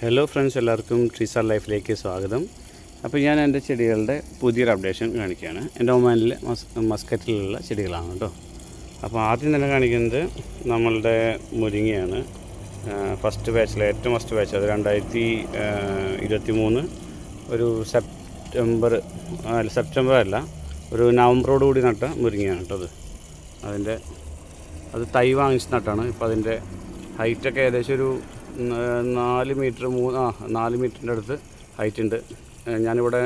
Hello friends എല്ലാവർക്കും ട്രീസാർ ലൈഫിലേക്ക് സ്വാഗതം. അപ്പോൾ ഞാൻ എന്റെ ചെടികളുടെ പുതിയൊരു അപ്ഡേഷൻ കാണിക്കുകയാണ്. എന്റെ ഒമാനിലെ മസ് മസ്കറ്റിലുള്ള ചെടികളാണ് കേട്ടോ. അപ്പോൾ ആദ്യം തന്നെ കാണിക്കുന്നത് നമ്മളുടെ മുരിങ്ങയാണ്. ഫസ്റ്റ് ബാച്ചിലെ ഏറ്റവും ഫസ്റ്റ് ബാച്ച് അത് രണ്ടായിരത്തി ഇരുപത്തി മൂന്ന് ഒരു സെപ്റ്റംബർ അല്ല സെപ്റ്റംബർ അല്ല ഒരു നവംബറോട് കൂടി നട്ട മുരിങ്ങയാണ് കേട്ടോ അത്. അതിന്റെ അത് തൈ വാങ്ങിച്ച് നട്ടാണ്. ഇപ്പോൾ അതിന്റെ ഹൈറ്റൊക്കെ ഏകദേശം ഒരു നാല് മീറ്റർ മൂന്ന് ആ നാല് മീറ്ററിന്റെ അടുത്ത് ഹൈറ്റ് ഉണ്ട്. ഞാനിവിടെ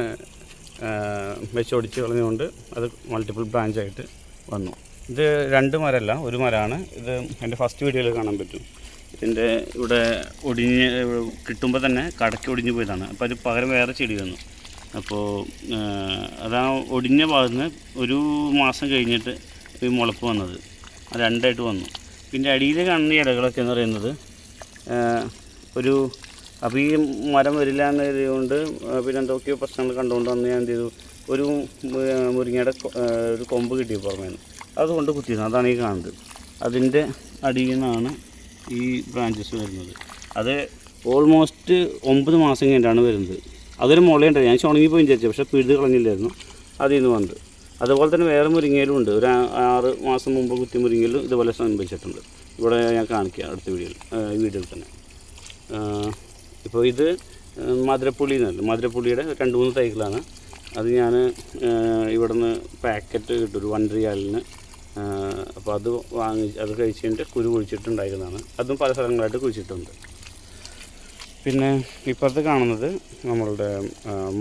വെച്ചൊടിച്ച് കളഞ്ഞുകൊണ്ട് അത് മൾട്ടിപ്പിൾ ബ്രാഞ്ചായിട്ട് വന്നു. ഇത് രണ്ട് മരമല്ല ഒരു മരമാണ്. ഇത് എന്റെ ഫസ്റ്റ് വീഡിയോയിൽ കാണാൻ പറ്റും. ഇതിന്റെ ഇവിടെ ഒടിഞ്ഞ് കിട്ടുമ്പോൾ തന്നെ കടക്കി ഒടിഞ്ഞു പോയതാണ്. അപ്പോൾ അത് പകരം വേറെ ചെടി വന്നു. അപ്പോൾ അതാ ഒടിഞ്ഞ ഭാഗത്ത് ഒരു മാസം കഴിഞ്ഞിട്ട് ഈ മുളപ്പ് വന്നത്. രണ്ടായിട്ട് വന്നു. പിന്നെ അടിയിൽ കാണുന്ന ഇലകളൊക്കെ എന്ന് പറയുന്നത് ഒരു അപ്പോൾ ഈ മരം വരില്ല എന്നതുകൊണ്ട് പിന്നെ എന്തൊക്കെയോ പ്രശ്നങ്ങൾ കണ്ടുകൊണ്ട് വന്ന് ഞാൻ എന്ത് ചെയ്തു? ഒരു മുരിങ്ങയുടെ ഒരു കൊമ്പ് കിട്ടി പുറമേ നിന്ന് അതുകൊണ്ട് കുത്തിയിരുന്നു. അതാണ് ഈ കാണുന്നത്. അതിന്റെ അടിയിൽ നിന്നാണ് ഈ ബ്രാഞ്ചസ് വരുന്നത്. അത് ഓൾമോസ്റ്റ് ഒമ്പത് മാസം കഴിഞ്ഞിട്ടാണ് വരുന്നത്. അതൊരു മുളയുണ്ട്. ഞാൻ ഉണങ്ങിപ്പോയി വിചാരിച്ചു. പക്ഷേ പിഴുത് കളഞ്ഞില്ലായിരുന്നു. അതിൽ നിന്ന് വന്നത്. അതുപോലെ തന്നെ വേറെ മുരിങ്ങയിലും ഉണ്ട്. ഒരു ആറ് മാസം മുമ്പ് കുത്തി മുരിങ്ങയിലും ഇതുപോലെ സംഭവിച്ചിട്ടുണ്ട്. ഇവിടെ ഞാൻ കാണിക്കാം അടുത്ത വീഡിയോയിൽ. വീഡിയോയിൽ തന്നെ. ഇപ്പോൾ ഇത് മധുരപ്പുള്ളി എന്നല്ല. മധുരപ്പുള്ളിയുടെ രണ്ട് മൂന്ന് തൈകളാണ്. അത് ഞാൻ ഇവിടെ നിന്ന് പാക്കറ്റ് കിട്ടും ഒരു വൺ റിയാലിന്. അപ്പോൾ അത് വാങ്ങി അത് കഴിച്ച് കഴിഞ്ഞിട്ട് കുരു കുഴിച്ചിട്ടുണ്ടായിരുന്നതാണ്. അതും പല സ്ഥലങ്ങളായിട്ട് കുഴിച്ചിട്ടുണ്ട്. പിന്നെ ഇപ്പുറത്ത് കാണുന്നത് നമ്മളുടെ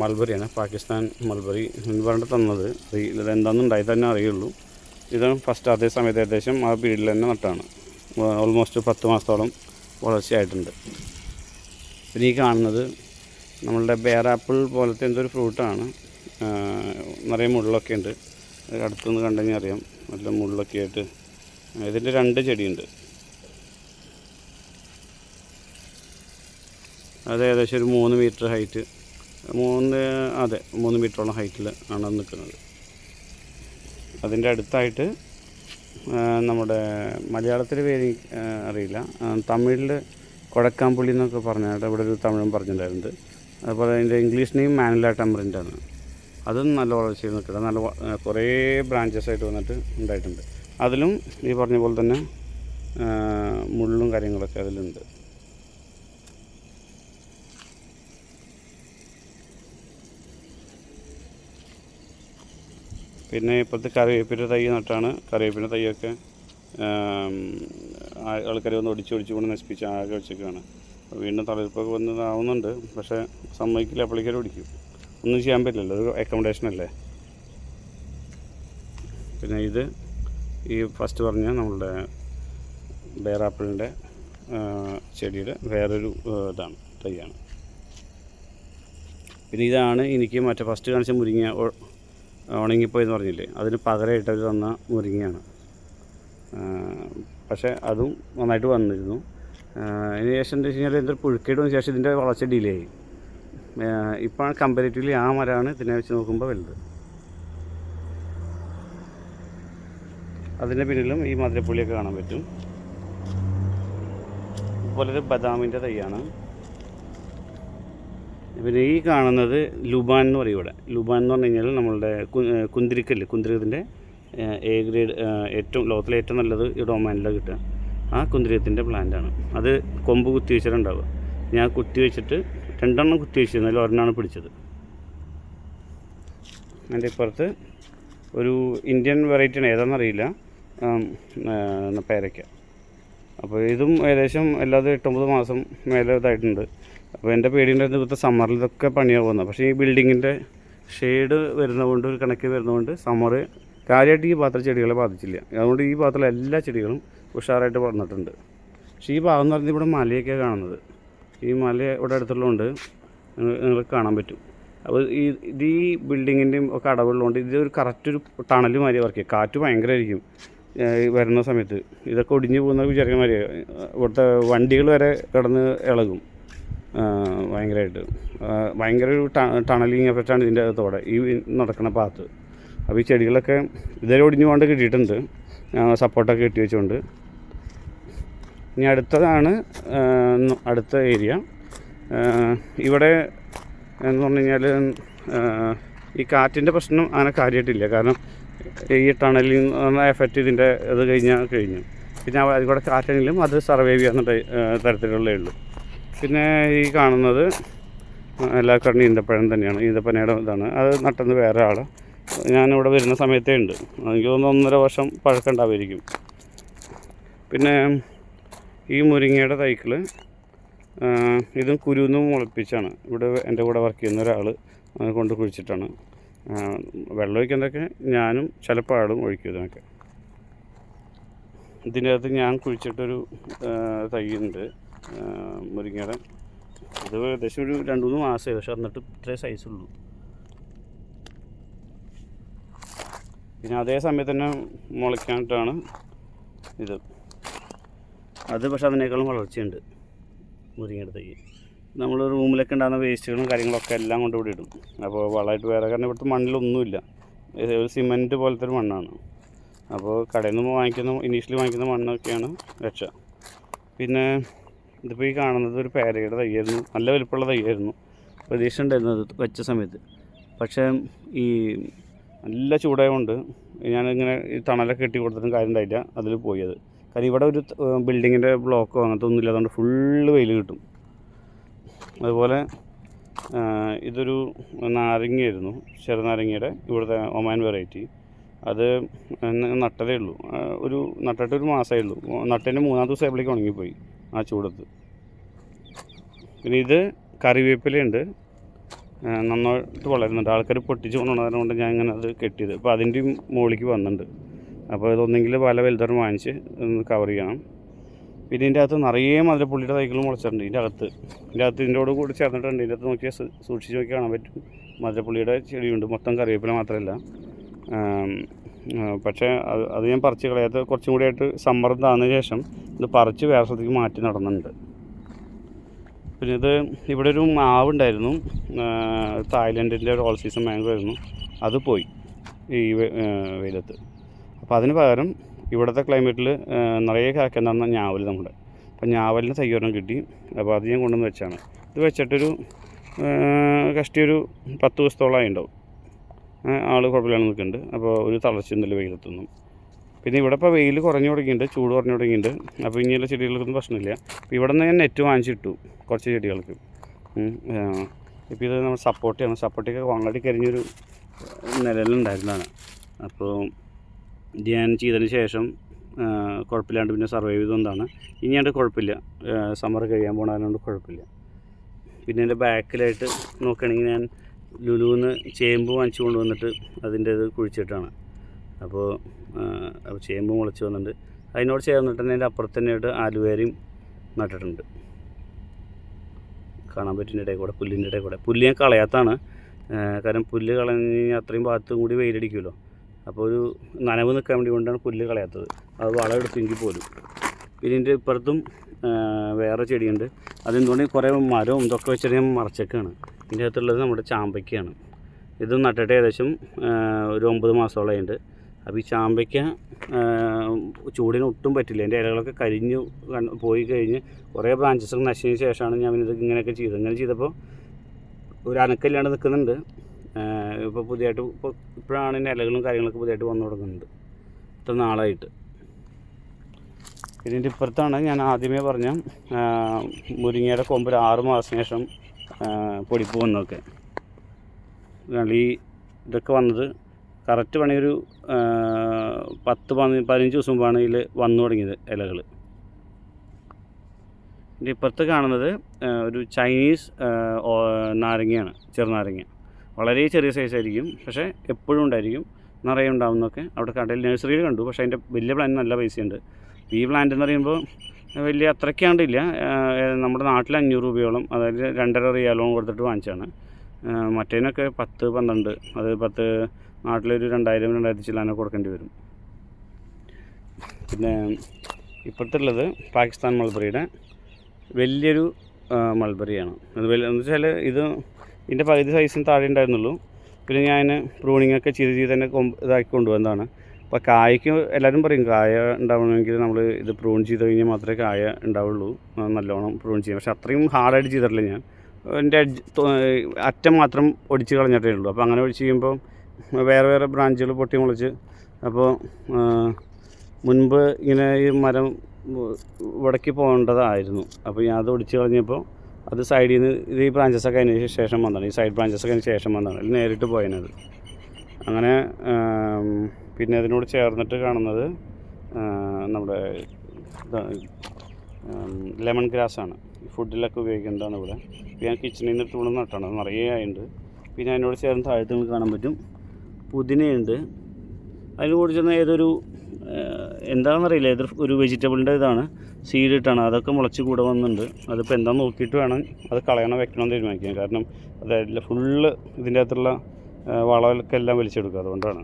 മൽബറിയാണ് പാകിസ്ഥാൻ മൾബറി. എന്ന് പറഞ്ഞിട്ട് തന്നത് അറിയില്ല എന്താണെന്നുണ്ടായി തന്നെ അറിയുള്ളൂ. ഇത് ഫസ്റ്റ് അതേ സമയത്ത് ഏകദേശം ആ പീരീഡിൽ തന്നെ നട്ടാണ്. ഓൾമോസ്റ്റ് പത്ത് മാസത്തോളം വളർച്ചയായിട്ടുണ്ട്. പിന്നെ ഈ കാണുന്നത് നമ്മളുടെ ബേറാപ്പിൾ പോലത്തെ എന്തൊരു ഫ്രൂട്ടാണ് നിറയെ മുള്ളൊക്കെ ഉണ്ട്. അടുത്തുനിന്ന് കണ്ടെങ്കിൽ അറിയാം. നല്ല മുള്ളൊക്കെ ആയിട്ട്. ഇതിന്റെ രണ്ട് ചെടിയുണ്ട്. അത് ഏകദേശം ഒരു മൂന്ന് മീറ്റർ ഹൈറ്റ് മൂന്ന് അതെ മൂന്ന് മീറ്ററോളം ഹൈറ്റിൽ ആണ് നിൽക്കുന്നത്. അതിന്റെ അടുത്തായിട്ട് നമ്മുടെ മലയാളത്തിൽ പേര് അറിയില്ല. തമിഴിൽ കൊടക്കാമ്പുള്ളി എന്നൊക്കെ പറഞ്ഞാൽ ഇവിടെ ഒരു തമിഴും പറഞ്ഞിട്ടുണ്ടായിരുന്നത് അതുപോലെ അതിന്റെ ഇംഗ്ലീഷ് നെയിം മാനില ടെമ്പറിന്റെ ആണ്. അതും നല്ല വളർച്ചയിൽ നിൽക്കുന്നത് നല്ല കുറേ ബ്രാഞ്ചസ് ആയിട്ട് വന്നിട്ട് ഉണ്ടായിട്ടുണ്ട്. അതിലും ഈ പറഞ്ഞ പോലെ തന്നെ മുള്ളും കാര്യങ്ങളൊക്കെ അതിലുണ്ട്. പിന്നെ ഇപ്പോഴത്തെ കറിവേപ്പിന്റെ തൈ നട്ടാണ്. കറിവേപ്പിന്റെ തൈയൊക്കെ ആൾക്കാർ വന്ന് ഒടിച്ച് ഒടിച്ച് കൊണ്ട് നശിപ്പിച്ച് ആകെ വെച്ചേക്കാണ് വീണ്ടും തളിർപ്പൊക്കെ വന്നതാവുന്നുണ്ട് പക്ഷേ സമ്മതിക്കില്ല അപ്പോഴേക്കും ഒടിക്കും ഒന്നും ചെയ്യാൻ പറ്റില്ലല്ലോ. ഒരു അക്കോമഡേഷൻ അല്ലേ? പിന്നെ ഇത് ഈ ഫസ്റ്റ് പറഞ്ഞ നമ്മളുടെ ബേറാപ്പിളിന്റെ ചെടിയുടെ വേറൊരു ഇതാണ് തൈയാണ്. പിന്നെ ഇതാണ് എനിക്ക് മറ്റേ ഫസ്റ്റ് കാണിച്ച മുരിങ്ങ ഒ- ഉണങ്ങിപ്പോയെന്ന് പറഞ്ഞില്ലേ? അതിന് പകരമായിട്ട് അവർ തന്ന മുരിങ്ങയാണ്. പക്ഷേ അതും നന്നായിട്ട് വന്നിരുന്നു. അതിന് ശേഷം എന്താ വെച്ച് കഴിഞ്ഞാൽ എന്തൊരു പുഴുക്കേട് വന്ന ശേഷം ഇതിന്റെ വളർച്ച ഡിലേ ആയി. ഇപ്പോഴാണ് കമ്പാരിറ്റീവ്ലി ആ മരമാണ് ഇതിനെ വെച്ച് നോക്കുമ്പോൾ വലുത്. അതിന്റെ പിന്നിലും ഈ മധുരപ്പുള്ളിയൊക്കെ കാണാൻ പറ്റും. ഇതുപോലൊരു ബദാമിന്റെ തൈയാണ്. പിന്നെ ഈ കാണുന്നത് ലുബാൻ എന്ന് പറയും ഇവിടെ. ലുബാൻ എന്ന് പറഞ്ഞു കഴിഞ്ഞാൽ നമ്മളുടെ കുന്തിരിക്കല്ലേ. കുന്തിരികത്തിന്റെ എ ഗ്രേഡ് ഏറ്റവും ലോകത്തിലെ ഏറ്റവും നല്ലത് ഈ ഡൊമാനിലാണ് കിട്ടുക. ആ പ്ലാന്റ് പ്ലാന്റാണ് അത് കൊമ്പ് കുത്തി വെച്ചിട്ടുണ്ടാവുക. ഞാൻ കുത്തി വെച്ചിട്ട് രണ്ടെണ്ണം കുത്തി വെച്ചിരുന്നതിൽ ഒരെണ്ണമാണ് പിടിച്ചത്. അതിന്റെ ഇപ്പുറത്ത് ഒരു ഇന്ത്യൻ വെറൈറ്റിയാണ് ഏതാണെന്നറിയില്ല പേരയ്ക്ക. അപ്പോൾ ഇതും ഏകദേശം എല്ലാതും എട്ടൊമ്പത് മാസം മേലെ ഇതായിട്ടുണ്ട്. അപ്പോൾ എന്റെ പേടിയുണ്ടായിരുന്നു ഇപ്പോഴത്തെ സമ്മറിൽ ഇതൊക്കെ പണിയാവുന്നത് പക്ഷേ ഈ ബിൽഡിങ്ങിന്റെ ഷെയ്ഡ് വരുന്നതുകൊണ്ട് ഒരു കണക്ക് വരുന്നതുകൊണ്ട് സമ്മർ കാര്യമായിട്ട് ഈ പാത്രം ചെടികളെ ബാധിച്ചില്ല. അതുകൊണ്ട് ഈ പാത്രം എല്ലാ ചെടികളും ഉഷാറായിട്ട് വളർന്നിട്ടുണ്ട്. പക്ഷേ ഈ ഭാഗം എന്ന് പറഞ്ഞാൽ ഇവിടെ മലയൊക്കെ കാണുന്നത്. ഈ മല ഇവിടെ അടുത്തുള്ളതുകൊണ്ട് നിങ്ങൾക്ക് കാണാൻ പറ്റും. അപ്പോൾ ഈ ഇത് ഈ ബിൽഡിങ്ങിന്റെയും ഒക്കെ അടവുള്ളതുകൊണ്ട് ഇത് ഒരു കറക്റ്റ് ഒരു ടണൽ മാതിരി വർക്ക് കാറ്റ് ഭയങ്കരമായിരിക്കും വരുന്ന സമയത്ത്. ഇതൊക്കെ ഒടിഞ്ഞു പോകുന്ന വിചാരിക്കുന്ന മാതിരി ഇവിടുത്തെ വണ്ടികൾ വരെ കിടന്ന് ഇളകും. ഭയങ്കരമായിട്ട് ഭയങ്കര ഒരു ടണലിങ് എഫക്റ്റാണ് ഇതിന്റെ അകത്തോടെ. ഈ നടക്കുന്ന പാത്ത്. അപ്പോൾ ഈ ചെടികളൊക്കെ ഇതുവരെ ഒടിഞ്ഞു കൊണ്ട് കിട്ടിയിട്ടുണ്ട്. സപ്പോർട്ടൊക്കെ കെട്ടി വെച്ചുകൊണ്ട് ഇനി അടുത്തതാണ് അടുത്ത ഏരിയ ഇവിടെ എന്ന് പറഞ്ഞു കഴിഞ്ഞാൽ ഈ കാറ്റിന്റെ പ്രശ്നം അങ്ങനെ കാര്യമായിട്ടില്ല കാരണം ഈ ടണലിൽ എഫക്റ്റ് ഇതിന്റെ ഇത് കഴിഞ്ഞാൽ കഴിഞ്ഞു പിന്നെ അവ- അതിൽ കൂടെ കാറ്റാണെങ്കിലും അത് സർവൈവ് ചെയ്യാവുന്ന തരത്തിലുള്ളേ ഉള്ളൂ. പിന്നെ ഈ കാണുന്നത് എല്ലാ കണ്ണി ഈന്തപ്പഴം തന്നെയാണ്. ഈന്തപ്പനയുടെ ഇതാണ്. അത് നട്ടത് വേറെ ആൾ ഞാനിവിടെ വരുന്ന സമയത്തേ ഉണ്ട്. എനിക്ക് തോന്നുന്നു ഒന്നര വർഷം പഴക്കം ഉണ്ടാവുമായിരിക്കും. പിന്നെ ഈ മുരിങ്ങയുടെ തൈക്കൾ ഇതും കുരുന്ന് മുളപ്പിച്ചാണ്. ഇവിടെ എന്റെ കൂടെ വർക്ക് ചെയ്യുന്ന ഒരാൾ കൊണ്ട് കുഴിച്ചിട്ടാണ്. വെള്ളം ഒഴിക്കുന്നതൊക്കെ ഞാനും ചിലപ്പോൾ ആളും ഒഴിക്കും ഇതിനൊക്കെ. ഇതിന്റെ അകത്ത് ഞാൻ കുഴിച്ചിട്ടൊരു തൈ ആ, മുരിങ്ങയുടെ. ഇത് ഏകദേശം ഒരു രണ്ട് മൂന്ന് മാസമായി പക്ഷെ എന്നിട്ട് ഇത്രേ സൈസുള്ളൂ പിന്നെ അതേ സമയത്ത് തന്നെ മുളയ്ക്കാനായിട്ടാണ് ഇത്. അത് പക്ഷെ അതിനേക്കാളും വളർച്ചയുണ്ട് മുരിങ്ങയുടെ തൈ. നമ്മൾ റൂമിലൊക്കെ ഉണ്ടാകുന്ന വേസ്റ്റുകളും കാര്യങ്ങളൊക്കെ എല്ലാം കൊണ്ട് ഇവിടെ ഇടും. അപ്പോൾ വളമായിട്ട് വേറെ കാരണം ഇവിടുത്തെ മണ്ണിലൊന്നുമില്ല. ഒരു സിമന്റ് പോലത്തെ ഒരു മണ്ണാണ്. അപ്പോൾ കടയിൽ നിന്ന് വാങ്ങിക്കുന്ന ഇനീഷ്യലി വാങ്ങിക്കുന്ന മണ്ണൊക്കെയാണ് രക്ഷ. പിന്നെ ഇതിപ്പോൾ ഈ കാണുന്നത് ഒരു പേരയുടെ തൈയായിരുന്നു. നല്ല വലിപ്പമുള്ള തൈയായിരുന്നു. പ്രതീക്ഷ ഉണ്ടായിരുന്നു അത് വെച്ച സമയത്ത്. പക്ഷേ ഈ നല്ല ചൂടായതുകൊണ്ട് ഞാനിങ്ങനെ ഈ തണലൊക്കെ കെട്ടി കൊടുത്തിട്ടും കാര്യം ഉണ്ടായില്ല അതിൽ പോയി അത് കാരണം ഇവിടെ ഒരു ബിൽഡിങ്ങിന്റെ ബ്ലോക്കോ അങ്ങനത്തെ ഒന്നുമില്ല അതുകൊണ്ട് ഫുള്ള് വെയിൽ കിട്ടും. അതുപോലെ ഇതൊരു നാരങ്ങയായിരുന്നു. ചെറുനാരങ്ങയുടെ ഇവിടുത്തെ ഒമാൻ വെറൈറ്റി. അത് നട്ടതേ ഉള്ളൂ. ഒരു നട്ടിട്ട് ഒരു മാസമേ ഉള്ളൂ. നട്ടതിന്റെ മൂന്നാം ദിവസം ആയപ്പോഴേക്കും ഉണങ്ങിപ്പോയി. ആ ചൂടത്ത്. പിന്നെ ഇത് കറിവേപ്പിലയുണ്ട്. നന്നായിട്ട് വളരുന്നുണ്ട്. ആൾക്കാർ പൊട്ടിച്ച് കൊണ്ടുവന്നതിനെ കൊണ്ട് ഞാൻ ഇങ്ങനെ അത് കെട്ടിയത്. അപ്പോൾ അതിന്റെയും മുകളിലേക്ക് വന്നിട്ടുണ്ട്. അപ്പോൾ ഇതൊന്നെങ്കിൽ വല വലുതരം വാങ്ങിച്ച് കവർ ചെയ്യണം. പിന്നെ ഇതിന്റെ അകത്ത് നിറയെ മധുരപ്പുള്ളിയുടെ തൈകൾ മുളച്ചിട്ടുണ്ട് ഇതിന്റെ അകത്ത്. ഇതിന്റെ അകത്ത് ഇതിന്റെ കൂടെ ചേർന്നിട്ടുണ്ട്. ഇതിന്റെ അകത്ത് നോക്കിയാൽ സൂക്ഷിച്ച് നോക്കി കാണാൻ പറ്റും. മധുരപ്പുള്ളിയുടെ ചെടിയുണ്ട്. മൊത്തം കറിവേപ്പില മാത്രമല്ല പക്ഷേ അത് അത് ഞാൻ പറിച്ച് കളയാത്ത കുറച്ചും കൂടി ആയിട്ട് സമ്മർദ്ദം താന്നതിന് ശേഷം ഇത് പറിച്ച് വേറെ സ്ഥലത്തേക്ക് മാറ്റി നടന്നുണ്ട് പിന്നെ ഇത് ഇവിടെ ഒരു മാവുണ്ടായിരുന്നു. തായ്ലൻഡിന്റെ ഒരു ഓൾ സീസൺ മാംഗോ ആയിരുന്നു അത് പോയി ഈ വെയിലത്ത്. അപ്പോൾ അതിന് പകരം ഇവിടുത്തെ ക്ലൈമറ്റിൽ നിറയെ കാക്കുന്ന ഞാവൽ നമ്മുടെ. അപ്പോൾ ഞാവലിന് തയ്യോരം കിട്ടി. അപ്പോൾ അത് ഞാൻ കൊണ്ടുവന്ന് വെച്ചാണ്. ഇത് വെച്ചിട്ടൊരു കഷ്ടി ഒരു പത്ത് ദിവസത്തോളമായി ഉണ്ടാവും. ആൾ കുഴപ്പമില്ലാണ്ട് നിൽക്കുന്നുണ്ട്. അപ്പോൾ ഒരു തളർച്ചയൊന്നുമില്ല വെയിലത്തൊന്നും. പിന്നെ ഇവിടെ ഇപ്പോൾ വെയിൽ കുറഞ്ഞു തുടങ്ങിയിട്ടുണ്ട് ചൂട് കുറഞ്ഞു തുടങ്ങിയിട്ടുണ്ട്. അപ്പോൾ ഇനിയുള്ള ചെടികൾക്കൊന്നും പ്രശ്നമില്ല. അപ്പോൾ ഇവിടെ നിന്ന് ഞാൻ നെറ്റ് വാങ്ങിച്ചിട്ടു കുറച്ച് ചെടികൾക്ക്. ഇപ്പോൾ ഇത് നമ്മൾ സപ്പോർട്ട് ചെയ്യണം സപ്പോർട്ടൊക്കെ ഓൾറെഡി കരിഞ്ഞൊരു നിലയിലുണ്ടായിരുന്നതാണ് അപ്പോൾ ഇത് ഞാൻ ചെയ്തതിന് ശേഷം കുഴപ്പമില്ലാണ്ട് പിന്നെ സർവൈവ് ചെയ്തുകൊണ്ടാണ് ഇനിയാണ്ട് കുഴപ്പമില്ല. സമ്മർ കഴിയാൻ പോണതുകൊണ്ട് കുഴപ്പമില്ല. പിന്നെ എന്റെ ബാക്കിലായിട്ട് നോക്കുകയാണെങ്കിൽ ഞാൻ ലുലുവിന്ന് ചേമ്പ് വാങ്ങിച്ചു കൊണ്ടുവന്നിട്ട് അതിന്റെ ഇത് കുഴിച്ചിട്ടാണ്. അപ്പോൾ ചേമ്പ് മുളച്ച് വന്നിട്ടുണ്ട്. അതിനോട് ചേർന്നിട്ട് തന്നെ അതിന്റെ അപ്പുറത്ത് തന്നെയായിട്ട് ആലുവേരയും നട്ടിട്ടുണ്ട്. കാണാൻ പറ്റുന്ന ഇടയിൽ കൂടെ പുല്ലിന്റെ ഇടയിൽ കൂടെ. പുല്ല് ഞാൻ കളയാത്താണ് കാരണം പുല്ല് കളഞ്ഞ് അത്രയും ഭാഗത്തും കൂടി വെയിലടിക്കുമല്ലോ. അപ്പോൾ ഒരു നനവ് നിൽക്കാൻ വേണ്ടി കൊണ്ടാണ് പുല്ല് കളയാത്തത്. അത് വളം എടുത്തെങ്കിൽ പോലും. പിന്നെ ഇതിന്റെ ഇപ്പുറത്തും വേറെ ചെടിയുണ്ട്. അതെന്തുകൊണ്ട് കുറേ മരവും ഇതൊക്കെ വെച്ചിട്ട് ഞാൻ മറച്ചേക്കാണ്. ഇതിന്റെ അകത്തുള്ളത് നമ്മുടെ ചാമ്പയ്ക്കയാണ് ഇത് നട്ടിട്ട് ഏകദേശം ഒരു ഒമ്പത് മാസത്തോളമുണ്ട് അപ്പോൾ ഈ ചാമ്പയ്ക്ക ചൂടിന് ഒട്ടും പറ്റില്ല. എന്റെ ഇലകളൊക്കെ കരിഞ്ഞു പോയി കഴിഞ്ഞ് കുറേ ബ്രാഞ്ചസ് ഒക്കെ നശിച്ചതിന് ശേഷമാണ് ഞാൻ ഇത് ഇങ്ങനെയൊക്കെ ചെയ്തത്. ഇങ്ങനെ ചെയ്തപ്പോൾ ഒരു അനക്കല്ലാണ്ട് നിൽക്കുന്നുണ്ട്. ഇപ്പോൾ പുതിയതായിട്ട് ഇപ്പോൾ ഇപ്പോഴാണ് ഇലകളും കാര്യങ്ങളൊക്കെ പുതിയതായിട്ട് വന്നു തുടങ്ങുന്നുണ്ട് ഇത്ര നാളായിട്ട്. ഇതിന്റെ ഇപ്പുറത്താണ് ഞാൻ ആദ്യമേ പറഞ്ഞ മുരിങ്ങയുടെ കൊമ്പ് ഒരു ആറ് മാസത്തിന് ശേഷം പൊടിപ്പ് വന്നതൊക്കെ. ഈ ഇതൊക്കെ വന്നത് കറക്റ്റ് ഒരു പത്ത് പതിനഞ്ച് ദിവസം മുമ്പാണ് ഇതിൽ വന്നു തുടങ്ങിയത് ഇലകൾ. ഇതിന്റെ ഇപ്പുറത്ത് കാണുന്നത് ഒരു ചൈനീസ് നാരങ്ങയാണ് ചെറുനാരങ്ങ. വളരെ ചെറിയ സൈസ് ആയിരിക്കും പക്ഷേ എപ്പോഴും ഉണ്ടായിരിക്കും. നിറയെ ഉണ്ടാവുന്നൊക്കെ അവിടെ കടയിൽ നഴ്സറിയിൽ കണ്ടു പക്ഷേ അതിന്റെ വലിയ പ്ലാൻ നല്ല പൈസയുണ്ട് ഈ പ്ലാന്റ് എന്ന് പറയുമ്പോൾ വലിയ അത്രയ്ക്കാണ്ടില്ല നമ്മുടെ നാട്ടിൽ അഞ്ഞൂറ് രൂപയോളം അതായത് രണ്ടര റിയാലോളം കൊടുത്തിട്ട് വാങ്ങിച്ചാണ് മറ്റേനൊക്കെ പത്ത് പന്ത്രണ്ട് അത് പത്ത് നാട്ടിലൊരു രണ്ടായിരം രണ്ടായിരത്തി ചില്ലാനൊക്കെ കൊടുക്കേണ്ടി വരും. പിന്നെ ഇപ്പോഴത്തുള്ളത് പാകിസ്ഥാൻ മൾബറിയുടെ വലിയൊരു മൾബറിയാണ്. അത് വലിയ എന്ന് വെച്ചാൽ ഇത് ഇതിന്റെ പകുതി സൈസിന് താഴെ ഉണ്ടായിരുന്നുള്ളൂ. പിന്നെ ഞാൻ പ്രൂണിങ് ഒക്കെ ചെയ്ത് ചെയ്ത് തന്നെ കൊമ്പ് ഇതാക്കി കൊണ്ടുവന്നതാണ്. അപ്പോൾ കായ്ക്ക് എല്ലാവരും പറയും കായ ഉണ്ടാവണമെങ്കിൽ നമ്മൾ ഇത് പ്രൂൺ ചെയ്ത് കഴിഞ്ഞാൽ മാത്രമേ കായ ഉണ്ടാവുള്ളൂ. നല്ലോണം പ്രൂൺ ചെയ്യാം. പക്ഷെ അത്രയും ഹാർഡായിട്ട് ചെയ്തിട്ടില്ല ഞാൻ. എന്റെ അറ്റം മാത്രം ഒടിച്ച് കളഞ്ഞിട്ടേ ഉള്ളൂ. അപ്പോൾ അങ്ങനെ ഒടിച്ച് ചെയ്യുമ്പോൾ വേറെ വേറെ ബ്രാഞ്ചുകൾ പൊട്ടി മുളച്ച് അപ്പോൾ മുൻപ് ഇങ്ങനെ ഈ മരം ഇവിടേക്ക് പോകേണ്ടതായിരുന്നു. അപ്പോൾ ഞാൻ അത് ഒടിച്ച് കളഞ്ഞപ്പോൾ അത് സൈഡിൽ നിന്ന് ഇത് ഈ ബ്രാഞ്ചസ് ഒക്കെ അതിന് ശേഷം വന്നതാണ്. ഈ സൈഡ് ബ്രാഞ്ചസ് ഒക്കെ അതിന് ശേഷം വന്നതാണ്. നേരിട്ട് പോയതിനത് അങ്ങനെ പിന്നെ അതിനോട് ചേർന്നിട്ട് കാണുന്നത് നമ്മുടെ ലെമൺ ഗ്രാസ് ആണ്. ഫുഡിലൊക്കെ ഉപയോഗിക്കുന്നതാണ് ഇവിടെ. ഞാൻ കിച്ചണിൽ നിന്ന് എടുത്ത് ഇവിടെ നട്ടാണ്. നിറയെ ആയിട്ടുണ്ട് പിന്നെ അതിനോട് ചേർന്ന് താഴത്ത് നിങ്ങൾക്ക് കാണാൻ പറ്റും. പുതിനയുണ്ട്. അതിന് കൂടി ചെന്ന ഏതൊരു എന്താണെന്നറിയില്ല. ഏതൊരു ഒരു വെജിറ്റബിളിന്റെ ഇതാണ്. സീഡ് ഇട്ടാണ്. അതൊക്കെ മുളച്ച് കൂടെ വന്നിട്ടുണ്ട് അതിപ്പോൾ എന്താണെന്ന് നോക്കിയിട്ട് വേണം അത് കളയണം വെക്കണം തീരുമാനിക്കാൻ കാരണം അതായത് ഫുള്ള് ഇതിന്റെ അകത്തുള്ള വളമൊക്കെ എല്ലാം വലിച്ചെടുക്കുക. അതുകൊണ്ടാണ്.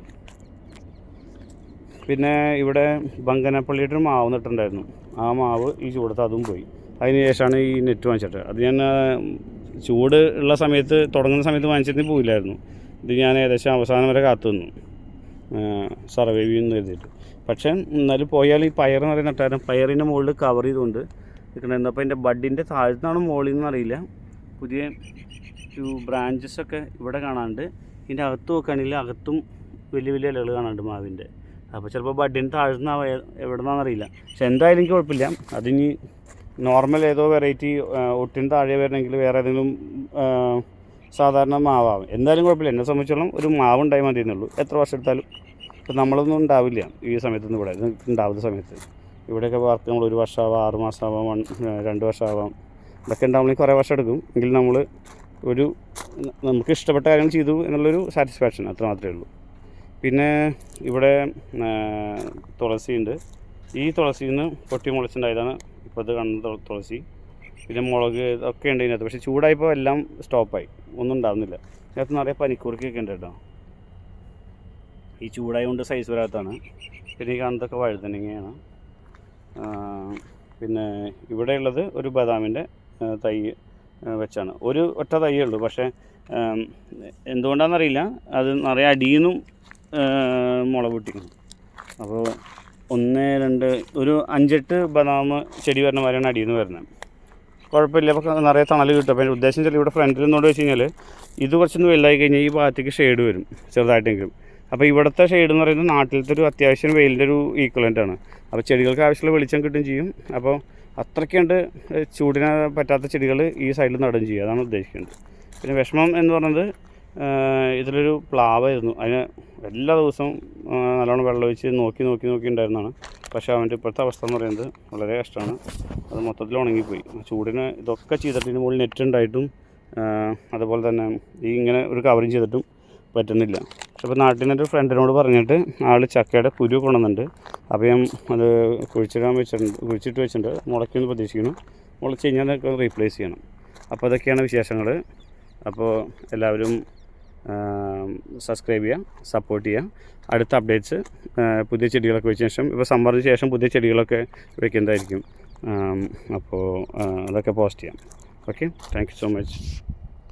പിന്നെ ഇവിടെ ബങ്കനപ്പള്ളിയുടെ മാവ് നട്ടിട്ടുണ്ടായിരുന്നു. ആ മാവ് ഈ ചൂടത്ത് അതും പോയി. അതിന് ശേഷമാണ് ഈ നെറ്റ് വാങ്ങിച്ചിട്ട് അത് ഞാൻ ചൂട് ഉള്ള സമയത്ത് തുടങ്ങുന്ന സമയത്ത് വാങ്ങിച്ചിരുന്നു പോയില്ലായിരുന്നു ഇത് ഞാൻ ഏകദേശം അവസാനം വരെ കാത്തു നിന്നു. സർവൈവ് ചെയ്യുന്നു കരുതിയിട്ട്. പക്ഷേ എന്നാലും പോയാൽ ഈ പയർ എന്ന് പറയുന്ന നട്ടാരം പയറിന്റെ മുകളിൽ കവർ ചെയ്തുകൊണ്ട് നിൽക്കണമായിരുന്നു അപ്പോൾ എന്റെ ബഡിന്റെ താഴ്ന്നാണ് മുകളിൽ നിന്ന് അറിയില്ല. പുതിയ ബ്രാഞ്ചസ് ഒക്കെ ഇവിടെ കാണാണ്ട് ഇതിന്റെ അകത്ത് നോക്കുകയാണെങ്കിൽ അകത്തും വലിയ വലിയ ഇലകൾ കാണാണ്ട് മാവിന്റെ. അപ്പോൾ ചിലപ്പോൾ ബഡിന് താഴ്ന്ന എവിടെന്നാണെന്നറിയില്ല പക്ഷെ എന്തായാലും എനിക്ക് കുഴപ്പമില്ല. അതിനി നോർമൽ ഏതോ വെറൈറ്റി ഒട്ടിന് താഴെ വരണമെങ്കിൽ വേറെ ഏതെങ്കിലും സാധാരണ മാവാം എന്തായാലും കുഴപ്പമില്ല. എന്നെ സംബന്ധിച്ചോളം ഒരു മാവ് ഉണ്ടായി മതി എന്നുള്ളൂ എത്ര വർഷം എടുത്താലും. ഇപ്പം നമ്മളൊന്നും ഉണ്ടാവില്ല ഈ സമയത്തൊന്നും ഇവിടെ. ഉണ്ടാവുന്ന സമയത്ത്. ഇവിടെയൊക്കെ വർക്ക് നമ്മൾ ഒരു വർഷമാവാം ആറ് മാസമാവാം രണ്ട് വർഷമാവാം. ഇതൊക്കെ ഉണ്ടാവുമ്പോൾ കുറേ വർഷം എടുക്കും. എങ്കിൽ നമ്മൾ ഒരു നമുക്ക് ഇഷ്ടപ്പെട്ട കാര്യങ്ങൾ ചെയ്തു എന്നുള്ളൊരു സാറ്റിസ്ഫാക്ഷൻ അത്ര മാത്രമേ ഉള്ളൂ. പിന്നെ ഇവിടെ തുളസി തുളസിയുണ്ട്. ഈ തുളസിയിൽ നിന്ന് പൊട്ടി ഇപ്പോൾ ഇത് കാണുന്ന തുളസി. പിന്നെ മുളക് ഒക്കെ ഉണ്ട് ഇതിനകത്ത്. പക്ഷേ ചൂടായപ്പോൾ എല്ലാം സ്റ്റോപ്പായി. ഒന്നും ഉണ്ടാകുന്നില്ല ഇതിനകത്ത് നിറയെ പനിക്കൂർക്കൊക്കെ ഉണ്ട് കേട്ടോ. ഈ ചൂടായതുകൊണ്ട് സൈസ് വരാത്തതാണ്. പിന്നെ ഈ കാണുന്നതൊക്കെ വഴുതനങ്ങയാണ്. പിന്നെ ഇവിടെയുള്ളത് ഒരു ബദാമിന്റെ തൈ വെച്ചാണ്. ഒരു ഒറ്റ തൈയേ ഉള്ളൂ. പക്ഷേ എന്തുകൊണ്ടാണെന്നറിയില്ല അത് നിറയെ അടിയിൽ നിന്നും മുള പൊട്ടിക്കുന്നു അപ്പോൾ ഒന്ന് രണ്ട് ഒരു അഞ്ചെട്ട് ബദാം ചെടി വരുന്ന മാതിരിയാണ് അടിയിൽ നിന്ന് വരുന്നത്. കുഴപ്പമില്ല അപ്പോൾ നിറയെ തണൽ കിട്ടും. അപ്പോൾ എന്റെ ഉദ്ദേശം ചില ഇവിടെ ഫ്രണ്ടിൽ നിന്നോട് വെച്ച് കഴിഞ്ഞാൽ ഇത് കുറച്ചൊന്ന് വലുതായി കഴിഞ്ഞാൽ ഈ ഭാഗത്തേക്ക് ഷെയ്ഡ് വരും ചെറുതായിട്ടെങ്കിലും. അപ്പോൾ ഇവിടുത്തെ ഷെയ്ഡ് എന്ന് പറയുന്നത് നാട്ടിലത്തെ ഒരു അത്യാവശ്യം വെയിലിന്റെ ഒരു ഈക്വലന്റ് ആണ്. അപ്പോൾ ചെടികൾക്ക് ആവശ്യമുള്ള വെളിച്ചം കിട്ടും ചെയ്യും. അപ്പോൾ അത്രയ്ക്കുണ്ട് ചൂടിന് പറ്റാത്ത ചെടികൾ ഈ സൈഡിൽ നടുകയും ചെയ്യും. അതാണ് ഉദ്ദേശിക്കുന്നത് പിന്നെ വിഷമം എന്ന് പറയുന്നത് ഇതിലൊരു പ്ലാവായിരുന്നു. അതിന് എല്ലാ ദിവസവും നല്ലോണം വെള്ളമൊഴിച്ച് നോക്കി നോക്കി നോക്കി ഉണ്ടായിരുന്നതാണ്. പക്ഷേ അവന്റെ ഇപ്പോഴത്തെ അവസ്ഥ എന്ന് പറയുന്നത് വളരെ കഷ്ടമാണ്. അത് മൊത്തത്തിൽ ഉണങ്ങിപ്പോയി. ചൂടിന് ഇതൊക്കെ ചെയ്തിട്ട് ഇതിന് മുകളിൽ നെറ്റ് ഉണ്ടായിട്ടും അതുപോലെ തന്നെ ഈ ഇങ്ങനെ ഒരു കവറിങ് ചെയ്തിട്ടും പറ്റുന്നില്ല. ഇപ്പോൾ നാട്ടിൽ നിന്നൊരു ഫ്രണ്ടിനോട് പറഞ്ഞിട്ട് ആൾ ചക്കയുടെ കുരു കൊണ്ടുവന്നിട്ടുണ്ട്. അപ്പോൾ ഞാൻ അത് കുഴിച്ചിടാൻ വെച്ചിട്ടുണ്ട് കുഴിച്ചിട്ട് വെച്ചിട്ടുണ്ട്. മുളയ്ക്കുമെന്ന് പ്രതീക്ഷിക്കുന്നു. മുളച്ച് കഴിഞ്ഞാൽ അതൊക്കെ റീപ്ലേസ് ചെയ്യണം. അപ്പോൾ അതൊക്കെയാണ് വിശേഷങ്ങൾ. അപ്പോൾ എല്ലാവരും സബ്സ്ക്രൈബ് ചെയ്യുക സപ്പോർട്ട് ചെയ്യുക അടുത്ത അപ്ഡേറ്റ്സ് പുതിയ ചെടികളൊക്കെ വെച്ച ശേഷം ഇപ്പോൾ സമ്മറിന് ശേഷം പുതിയ ചെടികളൊക്കെ വെക്കുന്നതായിരിക്കും. അപ്പോൾ അതൊക്കെ പോസ്റ്റ് ചെയ്യാം. Okay thank so much